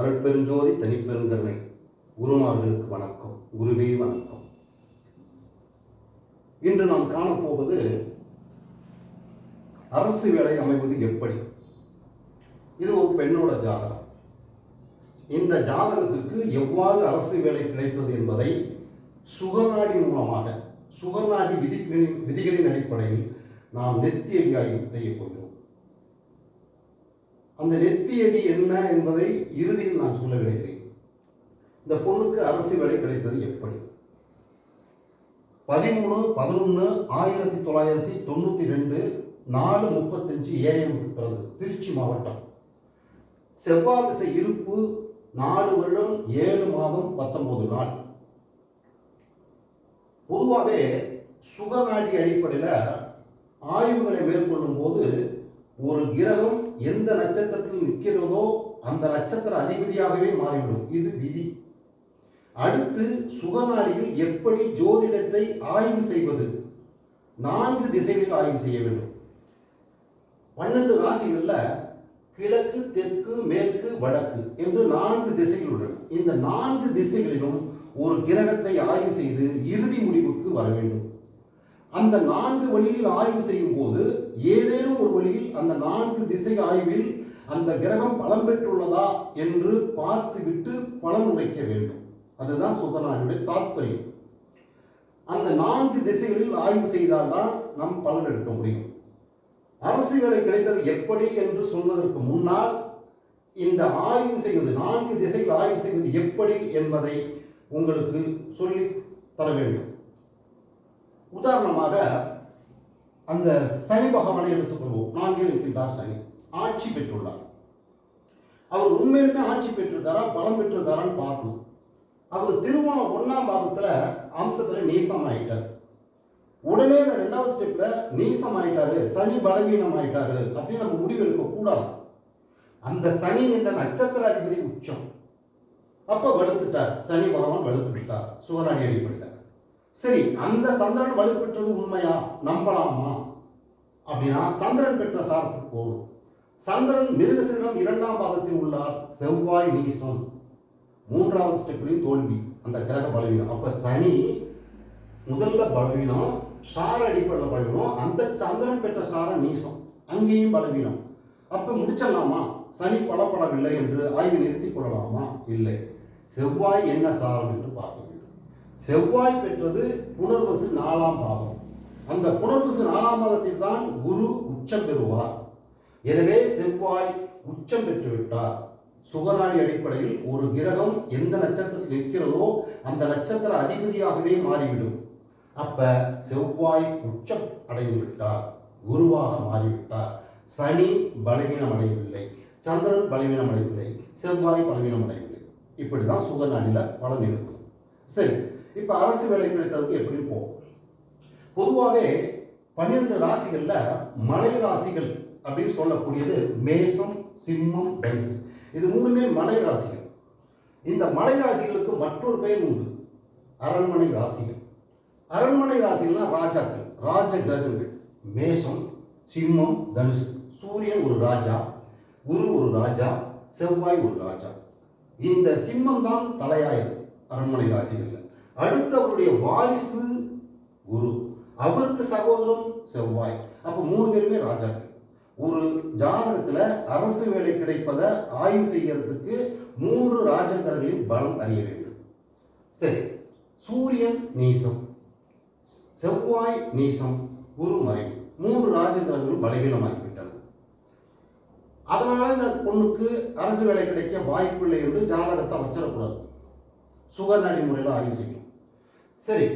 அருட்பெருஞ்சோதி தனிப்பெருங்கருணை குருமார்களுக்கு வணக்கம் குருவே வணக்கம். இன்று நாம் காணப்போவது அரசு வேலை அமைவது எப்படி? இது ஒரு பெண்ணோட ஜாதகம். இந்த ஜாதகத்திற்கு எவ்வாறு அரசு வேலை கிடைத்தது என்பதை சுகநாடி மூலமாக சுகநாடி விதிகளின் விதிகளின் அடிப்படையில் நாம் நெத்தியடி ஆய்வு செய்ய போகிறோம். அந்த நெத்தியடி என்ன என்பதை இறுதியில் நான் சொல்ல விளைகிறேன் இந்த பொண்ணுக்கு அரசு வேலை கிடைத்தது எப்படி? பதிமூணு பதினொன்று ஆயிரத்தி தொள்ளாயிரத்தி தொண்ணூற்றி ரெண்டு நாலு முப்பத்தஞ்சு ஏஎம் பிறந்தது. திருச்சி மாவட்டம். செவ்வாய் திசை இருப்பு நாலு வருடம் ஏழு மாதம் பத்தொன்பது நாள். பொதுவாகவே சுகநாடி அடிப்படையில் ஆய்வுகளை மேற்கொள்ளும் போது ஒரு கிரகம் எந்த நட்சத்திரத்தில் நிற்கிறதோ அந்த நட்சத்திர அதிபதியாகவே மாறிவிடும். இது விதி. அடுத்து சுகநாடியில் எப்படி ஜோதிடத்தை ஆய்வு செய்வது? நான்கு திசைகளில் ஆய்வு செய்ய வேண்டும். பன்னெண்டு ராசிகளில் கிழக்கு தெற்கு மேற்கு வடக்கு என்று நான்கு திசைகள் உள்ளன. இந்த நான்கு திசைகளிலும் ஒரு கிரகத்தை ஆய்வு செய்து இறுதி முடிவுக்கு வர வேண்டும். அந்த நான்கு வழியில் ஆய்வு செய்யும் போது ஏதேனும் ஒரு வழியில் அந்த நான்கு திசை ஆய்வில் அந்த கிரகம் பலம் பெற்றுள்ளதா என்று பார்த்துவிட்டு பலன் உரைக்க வேண்டும். அதுதான் சுகநாடியுடைய தாத்பரியம். அந்த நான்கு திசைகளில் ஆய்வு செய்தால்தான் நம் பலன் எடுக்க முடியும். அரசு வேலை கிடைத்தது எப்படி என்று சொல்வதற்கு முன்னால் இந்த ஆய்வு செய்வது நான்கு திசைகள் ஆய்வு செய்வது எப்படி என்பதை உங்களுக்கு சொல்லி தர வேண்டும். உதாரணமாக அந்த சனி பகவானை எடுத்துக்கொள்வோம். நான்கில் இருக்கின்றார் சனி. ஆட்சி பெற்றுள்ளார். அவர் உண்மையிலுமே ஆட்சி பெற்றிருக்காரா? பலம் பெற்றிருக்காரான்னு பார்க்கணும். அவர் திருமணம் ஒன்றாம் பாதத்தில் அம்சத்தில் நீசம் ஆயிட்டார் உடனே அந்த ரெண்டாவது ஸ்டெப்ல நீசம் ஆயிட்டாரு சனி பலவீனம் ஆயிட்டாரு அப்படின்னு நம்ம முடிவு கூடாது அந்த சனி என்ற நட்சத்திர அதிபதி உச்சம். அப்போ வலுத்துட்டார் சனி பகவான் வலுத்து விட்டார். சுவராணி அடிப்படை. சரி அந்த சந்திரன் வலுப்பெற்றது உண்மையா? நம்பலாமா? அப்படின்னா சந்திரன் பெற்ற சாரத்துக்கு போகணும். சந்திரன் மிருகசிரிடம் இரண்டாம் பாதத்தில் உள்ளார் செவ்வாய் நீசம். மூன்றாவது ஸ்டெப்லையும் தோல்வி அந்த கிரக பலவீனம். அப்ப சனி முதல்ல பலவீனம் சார அடிப்படையில் பலவீனம் அந்த சந்திரன் பெற்ற சார நீசம் அங்கேயும் பலவீனம். அப்போ முடிச்சிடலாமா? சனி பலப்படவில்லை என்று ஆய்வு நிறுத்திக் கொள்ளலாமா? இல்லை. செவ்வாய் என்ன சாரம் என்று பார்க்க வேண்டும். செவ்வாய் பெற்றது புனர்வசு நாலாம் பாவம். அந்த புனர்வசு நாலாம் பாதத்தில் தான் குரு உச்சம் பெறுவார். எனவே செவ்வாய் உச்சம் பெற்றுவிட்டார் சுகநாடி அடிப்படையில் ஒரு கிரகம் எந்த நட்சத்திரத்தில் நிற்கிறதோ அந்த நட்சத்திர அதிபதியாகவே மாறிவிடும். அப்ப செவ்வாய் உச்சம் அடைந்து விட்டார். குருவாக மாறிவிட்டார். சனி பலவீனம் அடையவில்லை. சந்திரன் பலவீனம் அடையவில்லை. செவ்வாய் பலவீனம் அடையவில்லை. இப்படிதான் சுகநாடியில் பலன் இருக்கும். சரி இப்போ அரசு வேலை கிடைத்ததுக்கு எப்படி போகும். பொதுவாகவே பன்னிரெண்டு ராசிகளில் மலை ராசிகள் அப்படின்னு சொல்லக்கூடியது மேசம் சிம்மம் தனுசு. இது மூணுமே மலை ராசிகள். இந்த மலை ராசிகளுக்கு மற்றொரு பெயர் உண்டு. அரண்மனை ராசிகள். அரண்மனை ராசிகள்னா ராஜாக்கள் ராஜ கிரகங்கள். மேஷம் சிம்மம் தனுசு. சூரியன் ஒரு ராஜா குரு ஒரு ராஜா செவ்வாய் ஒரு ராஜா. இந்த சிம்மம் தான் தலையாயது அரண்மனை ராசிகளில். அடுத்து அவருடைய வாரிசு குரு. அவருக்கு சகோதரம் செவ்வாய். அப்போ மூணு பேருமே ராஜாக்கள். ஒரு ஜாதகத்தில் அரசு வேலை கிடைப்பதை ஆய்வு செய்கிறதுக்கு மூன்று ராஜகர்களின் பலம் அறிய வேண்டும். சரி சூரியன் நீசம் செவ்வாய் நீசம் குரு மறைவு. மூன்று ராஜகிரகங்கள் பலவீனமாகிவிட்டன. அதனால இந்த பொண்ணுக்கு அரசு வேலை கிடைக்க வாய்ப்பில்லை என்று ஜாதகத்தை வச்சிடக்கூடாது. சுகநாடி முறையில் ஆய்வு செய்யணும். சரி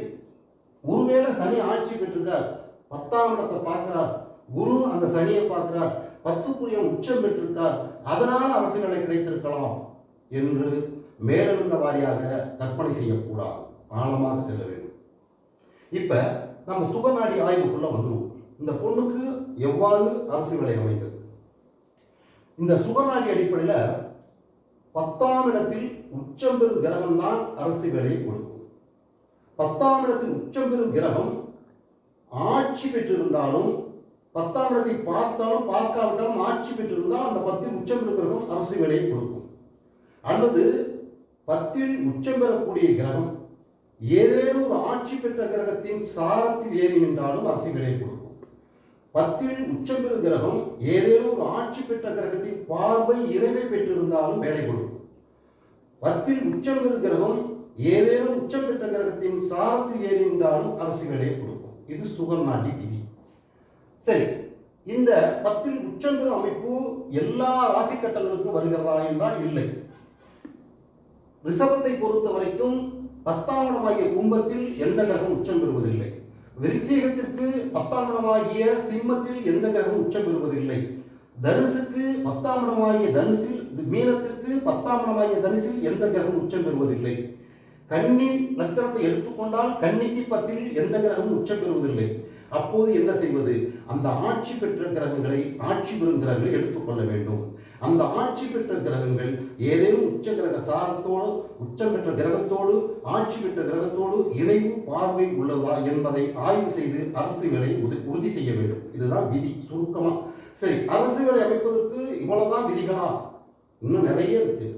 ஒருவேளை சனி ஆட்சி பெற்றிருக்கார் பத்தாம் இடத்தை பார்க்கிறார் குரு அந்த சனியை பார்க்கிறார் பத்துக்குரிய உச்சம் பெற்றிருக்கார் அதனால் அரசு வேலை கிடைத்திருக்கலாம் என்று மேலெழுந்த வாரியாக கற்பனை செய்யக்கூடாது. ஆழமாக செல்ல வேண்டும். இப்ப நம்ம சுகநாடி ஆய்வுக்குள்ள வந்துடுவோம் இந்த பொண்ணுக்கு எவ்வாறு அரசு வேலை அமைந்தது? இந்த சுகநாடி அடிப்படையில் பத்தாம் இடத்தில் உச்சம் பெறும் கிரகம் தான் அரசு வேலையை கொடுக்கும். பத்தாம் இடத்தில் உச்சம் பெறும் கிரகம் ஆட்சி பெற்றிருந்தாலும் பத்தாம் இடத்தை பார்த்தாலும் பார்க்காவிட்டாலும் ஆட்சி பெற்றிருந்தால் அந்த பத்தில் உச்சம் பெறும் கிரகம் அரசு வேலையை கொடுக்கும். அல்லது பத்தில் உச்சம் பெறக்கூடிய கிரகம் ஏதேனும் ஒரு ஆட்சி பெற்ற கிரகத்தின் சாரத்தில் ஏறி நின்றாலும் அரசு விலை கொடுக்கும். பத்தில் உச்சம் பெறும் கிரகம் ஏதேனும் ஒரு ஆட்சி பெற்ற கிரகத்தின் பார்வை இறைமை பெற்றிருந்தாலும் வேலை கொடுக்கும். பத்தில் உச்சம் பெறும் கிரகம் ஏதேனும் உச்சம் பெற்ற கிரகத்தின் சாரத்தில் ஏறி நின்றாலும் அரசுகளே கொடுக்கும். இது சுகர்நாடி விதி. சரி இந்த பத்தில் உச்சம் அமைப்பு எல்லா ராசி கட்டங்களுக்கும் வருகிறதா என்றால் இல்லை. ரிஷபத்தை பொறுத்த வரைக்கும் பத்தாம் இடமாகிய கும்பத்தில் எந்த கிரகம் உச்சம் பெறுவதில்லை. விருச்சிகத்திற்கு பத்தாம் இடமாகிய சிம்மத்தில் எந்த கிரகம் உச்சம் பெறுவதில்லை. தனுசுக்கு பத்தாம் இடமாகிய தனுசில் மீனத்திற்கு பத்தாம் இடமாகிய தனுசில் எந்த கிரகம் உச்சம் பெறுவதில்லை. கன்னி லக்கணத்தை எடுத்துக்கொண்டால் கன்னிக்கு பத்தில் எந்த கிரகமும் உச்சம் பெறுவதில்லை. அப்போது என்ன செய்வது? அந்த ஆட்சி பெற்ற கிரகங்களை ஆட்சி பெறும் கிரகங்களை எடுத்துக்கொள்ள வேண்டும். அந்த ஆட்சி பெற்ற கிரகங்கள் ஏதேனும் உச்ச கிரக சாரத்தோடு உச்சம் பெற்ற கிரகத்தோடு ஆட்சி பெற்ற கிரகத்தோடு இணைவு பார்வை உள்ளதா என்பதை ஆய்வு செய்து அரசு வேலை உறுதி செய்ய வேண்டும். இதுதான் விதி சுருக்கமா. சரி அரசு வேலை அமைப்பதற்கு இவ்வளவுதான் விதிகளா? இன்னும் நிறைய இருக்கு.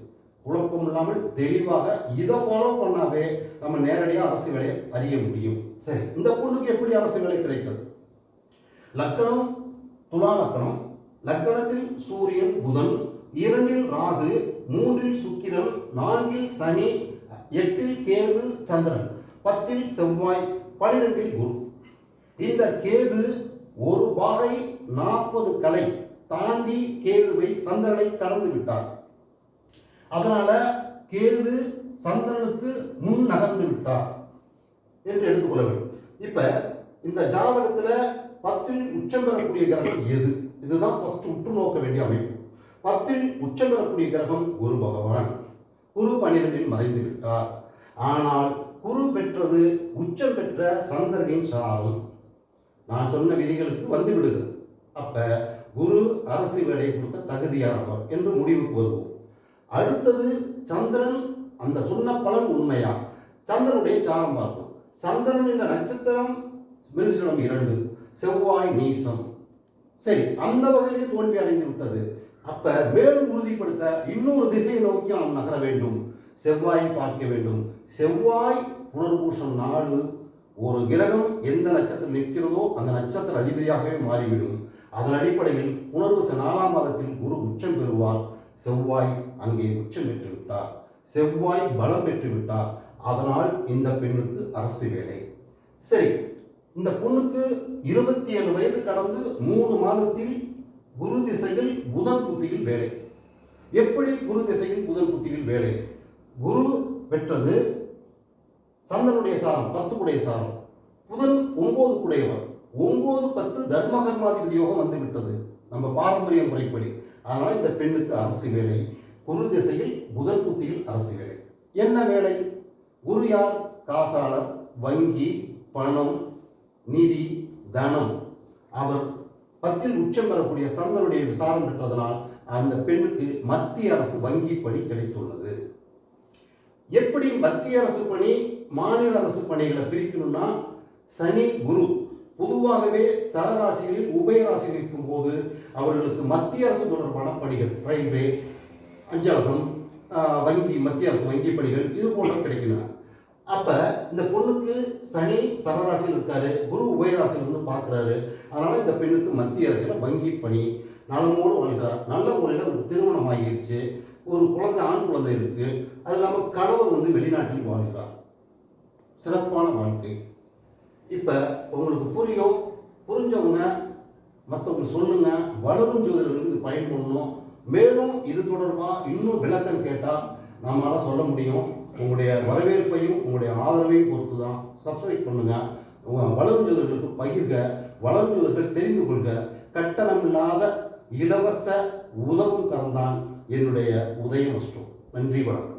குழப்பம் இல்லாமல் தெளிவாக இதை ஃபாலோ பண்ணாவே நம்ம நேரடியாக அரசு வேலையை அறிய முடியும். சரி இந்த பொண்ணுக்கு எப்படி அரசு வேலை கிடைத்தது? லக்கணம் துலா லக்கணம். லக்கணத்தில் சூரியன் புதன் இரண்டில் ராகு மூன்றில் சுக்கிரன் நான்கில் சனி எட்டில் கேது சந்திரன் பத்தில் செவ்வாய் பனிரெண்டில் குரு. இந்த கேது ஒரு பாகை நாற்பது கலை தாண்டி கேதுவை சந்திரனை கடந்து விட்டார். அதனால கேது சந்திரனுக்கு முன் நகர்ந்து விட்டார் என்று எடுத்துக்கொள்ள வேண்டும். இப்ப இந்த ஜாதகத்துல பத்தில் உச்சம் பெறக்கூடிய கிரகம் எது? இதுதான் ஃபர்ஸ்ட் உற்று நோக்க வேண்டிய அமைப்பு. பத்தில் உச்சம் பெறக்கூடிய கிரகம் குரு பகவான். குரு பன்னிரெண்டில் மறைந்து விட்டார். ஆனால் குரு பெற்றது உச்சம் பெற்ற சந்திரனின் சாரம். நான் சொன்ன விதிகளுக்கு வந்து விடுகிறது. அப்ப குரு அரசு வேலை கொடுக்க தகுதியானவர் என்று முடிவுக்கு வருவோம். அடுத்தது சந்திரன் அந்த சொன்ன பலன் உண்மையா? சந்திரனுடைய சாரம் பார்ப்போம். சந்திரன் என்ற நட்சத்திரம் மிருகசிடம் இரண்டு செவ்வாய் நீசம். சரி அந்த வகையிலே தோல்வி அடைந்து விட்டது. அப்ப மேலும் உறுதிப்படுத்த இன்னொரு திசையை நோக்கி நாம் நகர வேண்டும். செவ்வாயை பார்க்க வேண்டும். செவ்வாய் புனர்பூஷம் நாடு ஒரு கிரகம் எந்த நட்சத்திரம் நிற்கிறதோ அந்த நட்சத்திர அதிபதியாகவே மாறிவிடும். அதன் அடிப்படையில் புனர்வச நாலாம் மாதத்தில் குரு உச்சம் பெறுவார். செவ்வாய் அங்கே உச்சம் பெற்று விட்டார் செவ்வாய் பலம் பெற்று விட்டார் அதனால் இந்த பெண்ணுக்கு அரசு வேலை. சரி இந்த பொண்ணுக்கு இருபத்தி ஏழு வயது கடந்து மூணு மாதத்தில் குரு திசையில் புதன் புத்தியில் வேலை. எப்படி குரு திசையில் புதன் புத்தியில் வேலை? குரு பெற்றது சந்தனுடைய சாரம் பத்து குடைய சாரம். புதன் ஒன்பது குடையவர். ஒன்பது பத்து தர்ம கர்மாதிபதி யோகம் வந்து விட்டது நம்ம பாரம்பரிய முறைப்படி. அதனால் இந்த பெண்ணுக்கு அரசு வேலை. குரு திசையில் புதன் புத்தியில் அரசு வேலை. என்ன வேலை? குரு யார்? காசாளர் வங்கி பணம் நிதி தனம். அவர் பத்தில் உச்சம் பெறக்கூடிய சந்தனுடைய விசாரம் பெற்றதனால் அந்த பெண்ணுக்கு மத்திய அரசு வங்கி பணி கிடைத்துள்ளது. எப்படி மத்திய அரசு பணி மாநில அரசு பணிகளை பிரிக்கணும்னா சனி குரு பொதுவாகவே சரராசிகளில் உபயராசியில் இருக்கும் போது அவர்களுக்கு மத்திய அரசு தொடர்பான பணிகள் ரயில்வே அஞ்சலகம் வங்கி மத்திய அரசு வங்கி பணிகள் இது போன்ற கிடைக்கின்றன. அப்போ இந்த பொண்ணுக்கு சனி சரராசியில் இருக்காரு குரு உபயராசியில் வந்து பார்க்குறாரு அதனால் இந்த பெண்ணுக்கு மத்திய அரசில் வங்கி பணி நலமோடு வாழ்கிறார். நல்ல முறையில் ஒரு திருமணம் ஆகிருச்சு. ஒரு குழந்தை ஆண் குழந்தை இருக்குது அது இல்லாமல் கணவர் வந்து வெளிநாட்டில் வாழ்கிறார். சிறப்பான வாழ்க்கை. இப்போ உங்களுக்கு புரியும். புரிஞ்சவங்க மற்றவங்களுக்கு சொல்லுங்கள் வளரும் ஜோதிடர்களுக்கு இது பயன்படணும் மேலும் இது தொடர்பாக இன்னும் விளக்கம் கேட்டால் நம்மளால் சொல்ல முடியும். உங்களுடைய வரவேற்பையும் உங்களுடைய ஆதரவையும் பொறுத்து தான் சப்ஸ்கிரைப் பண்ணுங்கள் உங்கள் வளரும் ஜோதிடர்களுக்கு பகிர்க வளரும் ஜோதிடர்கள் தெரிந்து கொள்க. கட்டணமில்லாத இலவச உதவும் கரந்தான் என்னுடைய உதயம் நன்றி வணக்கம்.